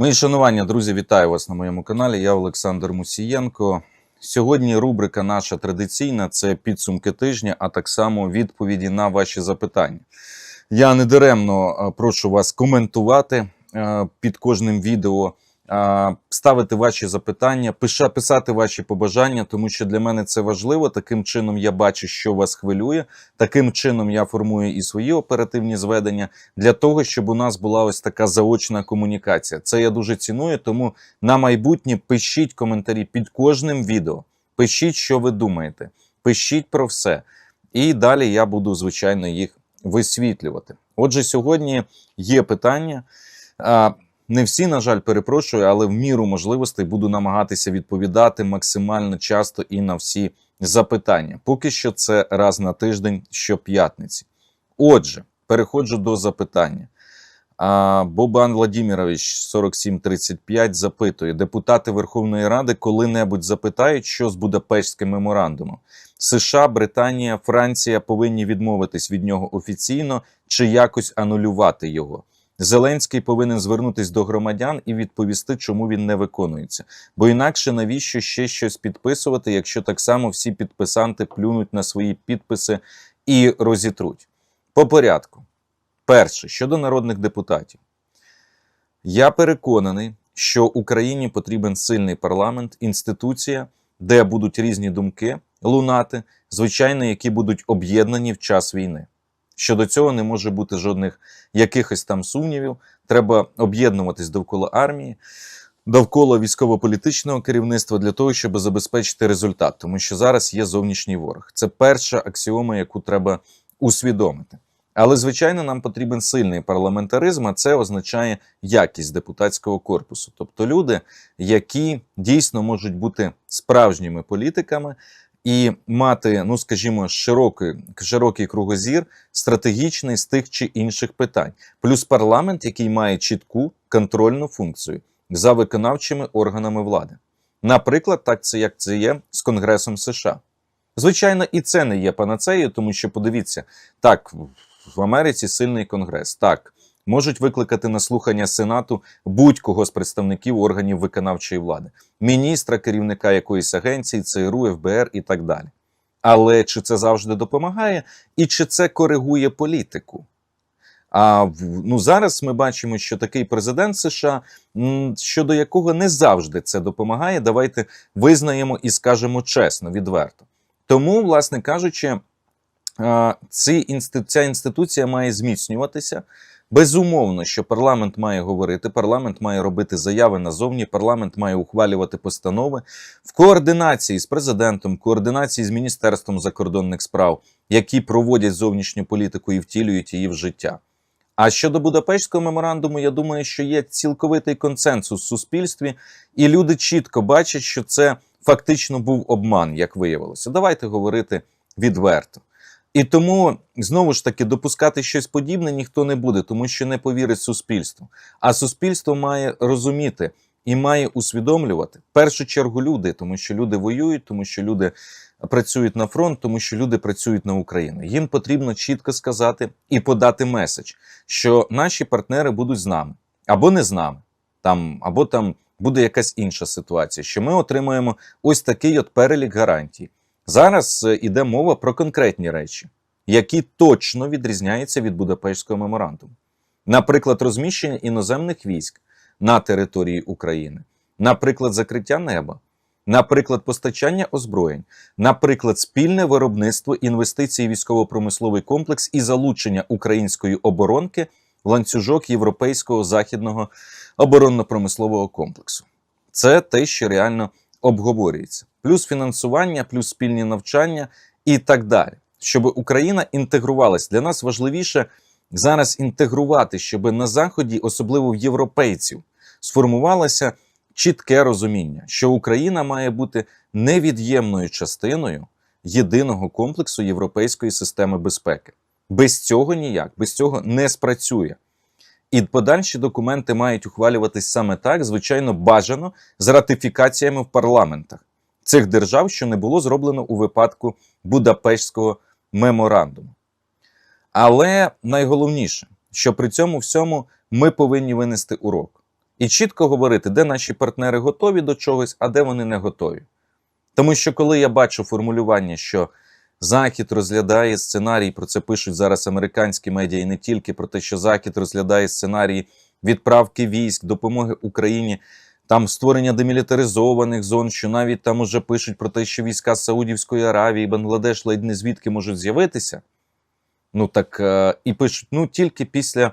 Мої шанування, друзі, вітаю вас на моєму каналі. Я Олександр Мусієнко. Сьогодні рубрика наша традиційна це підсумки тижня, а так само відповіді на ваші запитання. Я недаремно е, прошу вас коментувати е, під кожним відео, ставити ваші запитання, писати ваші побажання, тому що для мене це важливо. Таким чином я бачу, що вас хвилює. Таким чином я формую і свої оперативні зведення для того, щоб у нас була ось така заочна комунікація. Це я дуже ціную, тому на майбутнє пишіть коментарі під кожним відео. Пишіть, що ви думаєте, пишіть про все. І далі я буду, звичайно, їх висвітлювати. Отже, сьогодні є питання. Не всі, на жаль, перепрошую, але в міру можливостей буду намагатися відповідати максимально часто і на всі запитання. Поки що це раз на тиждень щоп'ятниці. Отже, переходжу до запитання. Бобан Владимирович 4735 запитує: депутати Верховної Ради коли-небудь запитають, що з Будапештським меморандумом. США, Британія, Франція повинні відмовитись від нього офіційно чи якось анулювати його. Зеленський повинен звернутись до громадян і відповісти, чому він не виконується. Бо інакше навіщо ще щось підписувати, якщо так само всі підписанти плюнуть на свої підписи і розітруть. По порядку. Перше, щодо народних депутатів. Я переконаний, що Україні потрібен сильний парламент, інституція, де будуть різні думки лунати, звичайно, які будуть об'єднані в час війни. Щодо цього не може бути жодних якихось там сумнівів. Треба об'єднуватись довкола армії, довкола військово-політичного керівництва для того, щоб забезпечити результат, тому що зараз є зовнішній ворог. Це перша аксіома, яку треба усвідомити. Але, звичайно, нам потрібен сильний парламентаризм, а це означає якість депутатського корпусу. Тобто люди, які дійсно можуть бути справжніми політиками і мати, ну скажімо, широкий, широкий кругозір, стратегічний з тих чи інших питань, плюс парламент, який має чітку контрольну функцію за виконавчими органами влади. Наприклад, так це як це є з Конгресом США. Звичайно, і це не є панацеєю, тому що подивіться, так, в Америці сильний конгрес. Так, можуть викликати на слухання Сенату будь-кого з представників органів виконавчої влади, міністра, керівника якоїсь агенції, ЦРУ, ФБР і так далі. Але чи це завжди допомагає, і чи це коригує політику? А ну, зараз ми бачимо, що такий президент США, щодо якого не завжди це допомагає. Давайте визнаємо і скажемо чесно, відверто. Тому, власне кажучи, ці ця інституція має зміцнюватися. Безумовно, що парламент має говорити, парламент має робити заяви назовні, парламент має ухвалювати постанови в координації з президентом, координації з міністерством закордонних справ, які проводять зовнішню політику і втілюють її в життя. А щодо Будапештського меморандуму, я думаю, що є цілковитий консенсус в суспільстві, і люди чітко бачать, що це фактично був обман, як виявилося. Давайте говорити відверто. І тому знову ж таки допускати щось подібне ніхто не буде, тому що не повірить суспільству. А суспільство має розуміти і має усвідомлювати в першу чергу люди, тому що люди воюють, тому що люди працюють на фронт, тому що люди працюють на Україну. Їм потрібно чітко сказати і подати меседж, що наші партнери будуть з нами або не з нами, там або там буде якась інша ситуація. Що ми отримаємо ось такий от перелік гарантій. Зараз е, іде мова про конкретні речі, які точно відрізняються від Будапештського меморандуму. Наприклад, розміщення іноземних військ на території України, наприклад, закриття неба, наприклад, постачання озброєнь, наприклад, спільне виробництво інвестицій військово-промисловий комплекс і залучення української оборонки в ланцюжок європейського західного оборонно-промислового комплексу. Це те, що реально обговорюється. Плюс фінансування, плюс спільні навчання і так далі. Щоб Україна інтегрувалась. Для нас важливіше зараз інтегрувати, щоб на Заході, особливо в європейців, сформувалося чітке розуміння, що Україна має бути невід'ємною частиною єдиного комплексу європейської системи безпеки. Без цього ніяк, без цього не спрацює. І подальші документи мають ухвалюватись саме так, звичайно, бажано з ратифікаціями в парламентах цих держав, що не було зроблено у випадку Будапештського меморандуму. Але найголовніше, що при цьому всьому ми повинні винести урок. і чітко говорити, де наші партнери готові до чогось, а де вони не готові. Тому що коли я бачу формулювання, що Захід розглядає сценарій, про це пишуть зараз американські медіа, і не тільки про те, що Захід розглядає сценарії відправки військ, допомоги Україні, там створення демілітаризованих зон, що навіть там уже пишуть про те, що війська Саудівської Аравії, Бангладеш ледь не звідки можуть з'явитися. Ну так е, і пишуть ну тільки після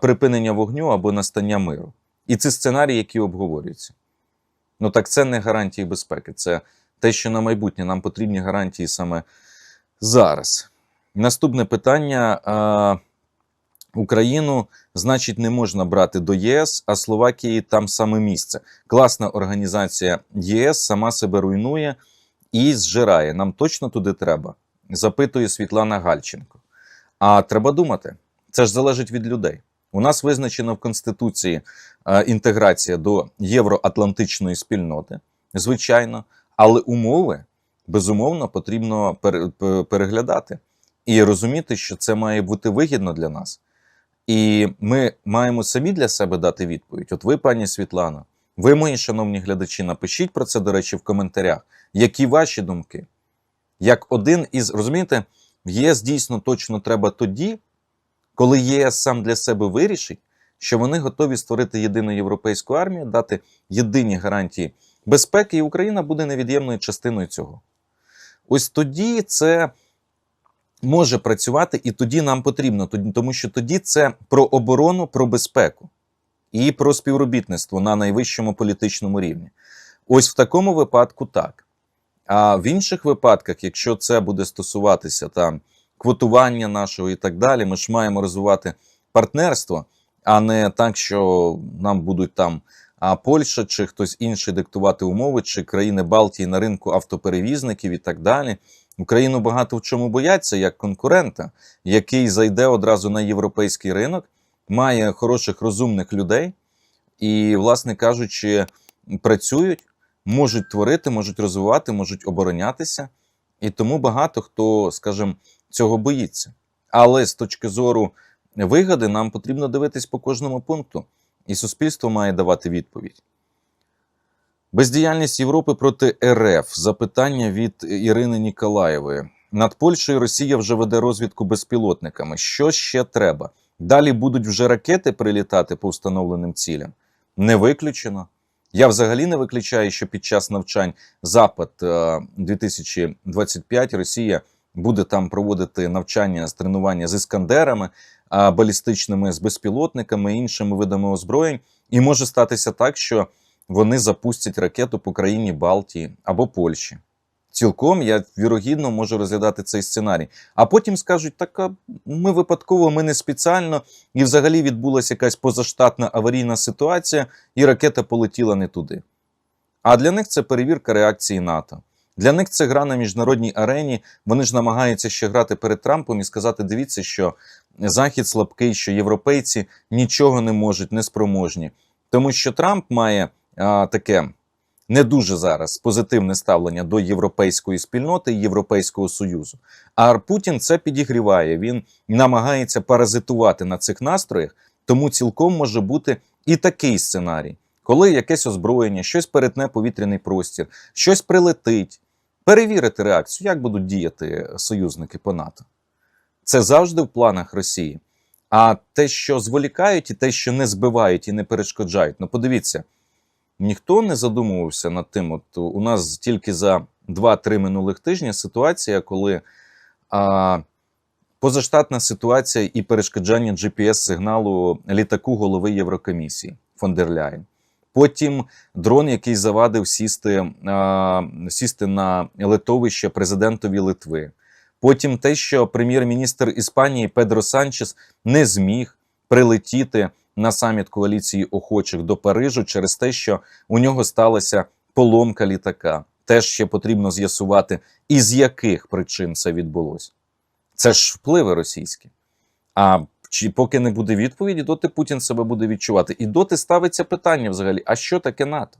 припинення вогню або настання миру. І це сценарії, які обговорюються. Ну так це не гарантії безпеки, це те, що на майбутнє нам потрібні гарантії саме зараз. Наступне питання. Україну, значить, не можна брати до ЄС, а Словакії там саме місце. Класна організація ЄС сама себе руйнує і зжирає. Нам точно туди треба. Запитує Світлана Гальченко. А треба думати, це ж залежить від людей. У нас визначена в Конституції е, інтеграція до євроатлантичної спільноти, звичайно, але умови безумовно потрібно пере- переглядати і розуміти, що це має бути вигідно для нас. І ми маємо самі для себе дати відповідь. От ви, пані Світлано, ви, мої шановні глядачі, напишіть про це, до речі, в коментарях. Які ваші думки? Як один із розумієте, в ЄС дійсно точно треба тоді, коли ЄС сам для себе вирішить, що вони готові створити єдину європейську армію, дати єдині гарантії безпеки, і Україна буде невід'ємною частиною цього. Ось тоді це може працювати, і тоді нам потрібно, тому що тоді це про оборону, про безпеку і про співробітництво на найвищому політичному рівні. Ось в такому випадку так. А в інших випадках, якщо це буде стосуватися там квотування нашого і так далі, ми ж маємо розвивати партнерство, а не так, що нам будуть там а Польща чи хтось інший диктувати умови, чи країни Балтії на ринку автоперевізників і так далі. Україну багато в чому бояться як конкурента, який зайде одразу на європейський ринок, має хороших розумних людей і, власне кажучи, працюють, можуть творити, можуть розвивати, можуть оборонятися. І тому багато хто, скажімо, цього боїться. Але з точки зору вигоди, нам потрібно дивитись по кожному пункту, і суспільство має давати відповідь. Бездіяльність Європи проти РФ. Запитання від Ірини Ніколаєвої. Над Польщею Росія вже веде розвідку безпілотниками. Що ще треба? Далі будуть вже ракети прилітати по встановленим цілям? Не виключено. Я взагалі не виключаю, що під час навчань Запад е, 2025 Росія буде там проводити навчання з тренування з іскандерами, балістичними з безпілотниками, іншими видами озброєнь. І може статися так, що вони запустять ракету по країні Балтії або Польщі. Цілком я вірогідно можу розглядати цей сценарій. А потім скажуть, так а ми випадково, ми не спеціально, і взагалі відбулася якась позаштатна аварійна ситуація, і ракета полетіла не туди. А для них це перевірка реакції НАТО. Для них це гра на міжнародній арені. Вони ж намагаються ще грати перед Трампом і сказати: дивіться, що Захід слабкий, що європейці нічого не можуть, не спроможні. Тому що Трамп має таке не дуже зараз позитивне ставлення до європейської спільноти і Європейського Союзу. А Путін це підігріває. Він намагається паразитувати на цих настроях, тому цілком може бути і такий сценарій, коли якесь озброєння, щось перетне повітряний простір, щось прилетить. Перевірити реакцію, як будуть діяти союзники по НАТО. Це завжди в планах Росії. А те, що зволікають, і те, що не збивають і не перешкоджають. Ну, подивіться, ніхто не задумувався над тим. От у нас тільки за 2-3 минулих тижні ситуація, коли а, позаштатна ситуація і перешкоджання GPS-сигналу літаку голови Єврокомісії фон дер. Потім дрон, який завадив сісти, а, сісти на литовище президентові Литви. Потім те, що прем'єр-міністр Іспанії Педро Санчес не зміг прилетіти на саміт коаліції охочих до Парижу через те, що у нього сталася поломка літака. Теж ще потрібно з'ясувати, із яких причин це відбулося. Це ж впливи російські. А чи поки не буде відповіді, доти Путін себе буде відчувати. І доти ставиться питання взагалі: а що таке НАТО?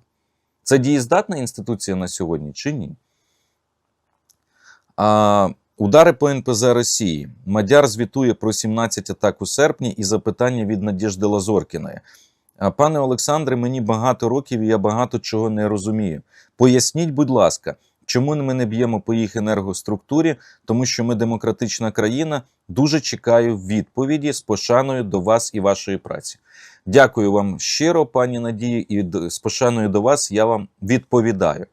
Це дієздатна інституція на сьогодні чи ні? А, Удари по НПЗ Росії. Мадяр звітує про 17 атак у серпні і запитання від Надіжди Лазоркіної. Пане Олександре, мені багато років і я багато чого не розумію. Поясніть, будь ласка, чому ми не б'ємо по їх енергоструктурі, тому що ми демократична країна. Дуже чекаю відповіді з пошаною до вас і вашої праці. Дякую вам щиро, пані Надії, і з пошаною до вас я вам відповідаю.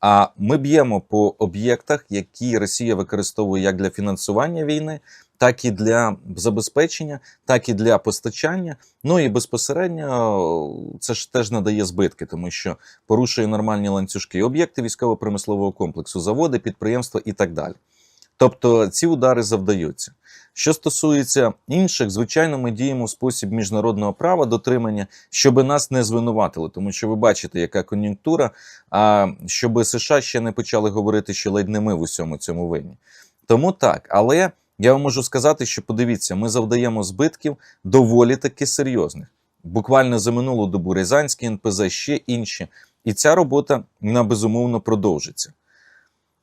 А ми б'ємо по об'єктах, які Росія використовує як для фінансування війни, так і для забезпечення, так і для постачання. Ну і безпосередньо це ж теж надає збитки, тому що порушує нормальні ланцюжки, об'єкти військово-промислового комплексу, заводи, підприємства і так далі. Тобто ці удари завдаються. Що стосується інших, звичайно, ми діємо в спосіб міжнародного права дотримання, щоб нас не звинуватили, тому що ви бачите, яка кон'юнктура, а щоб США ще не почали говорити, що ледь не ми в усьому цьому винні. Тому так, але я вам можу сказати, що подивіться, ми завдаємо збитків доволі таки серйозних. Буквально за минулу добу Рязанський НПЗ, ще інші. І ця робота вона безумовно продовжиться.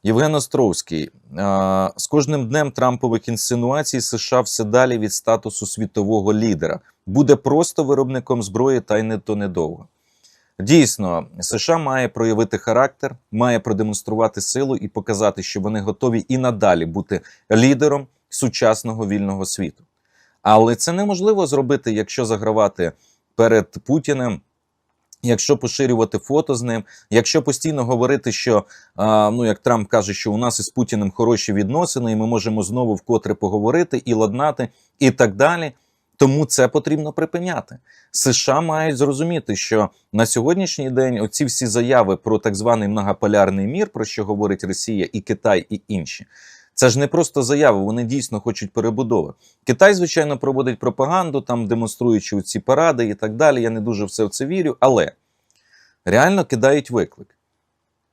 Євген Островський. З кожним днем Трампових інсинуацій США все далі від статусу світового лідера. Буде просто виробником зброї, та й не то недовго. Дійсно, США має проявити характер, має продемонструвати силу і показати, що вони готові і надалі бути лідером сучасного вільного світу. Але це неможливо зробити, якщо загравати перед Путіним, якщо поширювати фото з ним, якщо постійно говорити, що ну як Трамп каже, що у нас із Путіним хороші відносини, і ми можемо знову вкотре поговорити і ладнати, і так далі. Тому це потрібно припиняти. США мають зрозуміти, що на сьогоднішній день оці всі заяви про так званий многополярний мір, про що говорить Росія і Китай, і інші. Це ж не просто заяви, вони дійсно хочуть перебудови. Китай, звичайно, проводить пропаганду, там демонструючи ці паради і так далі. Я не дуже все в це вірю, але реально кидають виклик.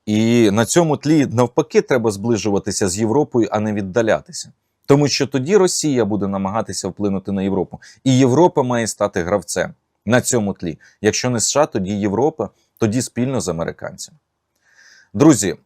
І на цьому тлі навпаки треба зближуватися з Європою, а не віддалятися. Тому що тоді Росія буде намагатися вплинути на Європу, і Європа має стати гравцем на цьому тлі. Якщо не США, тоді Європа, тоді спільно з американцями. Друзі,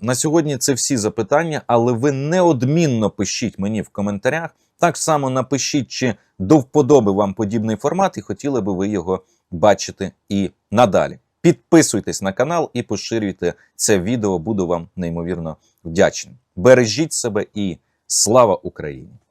на сьогодні це всі запитання, але ви неодмінно пишіть мені в коментарях. Так само напишіть, чи до вподоби вам подібний формат, і хотіли би ви його бачити і надалі. Підписуйтесь на канал і поширюйте це відео. Буду вам неймовірно вдячним. Бережіть себе і слава Україні!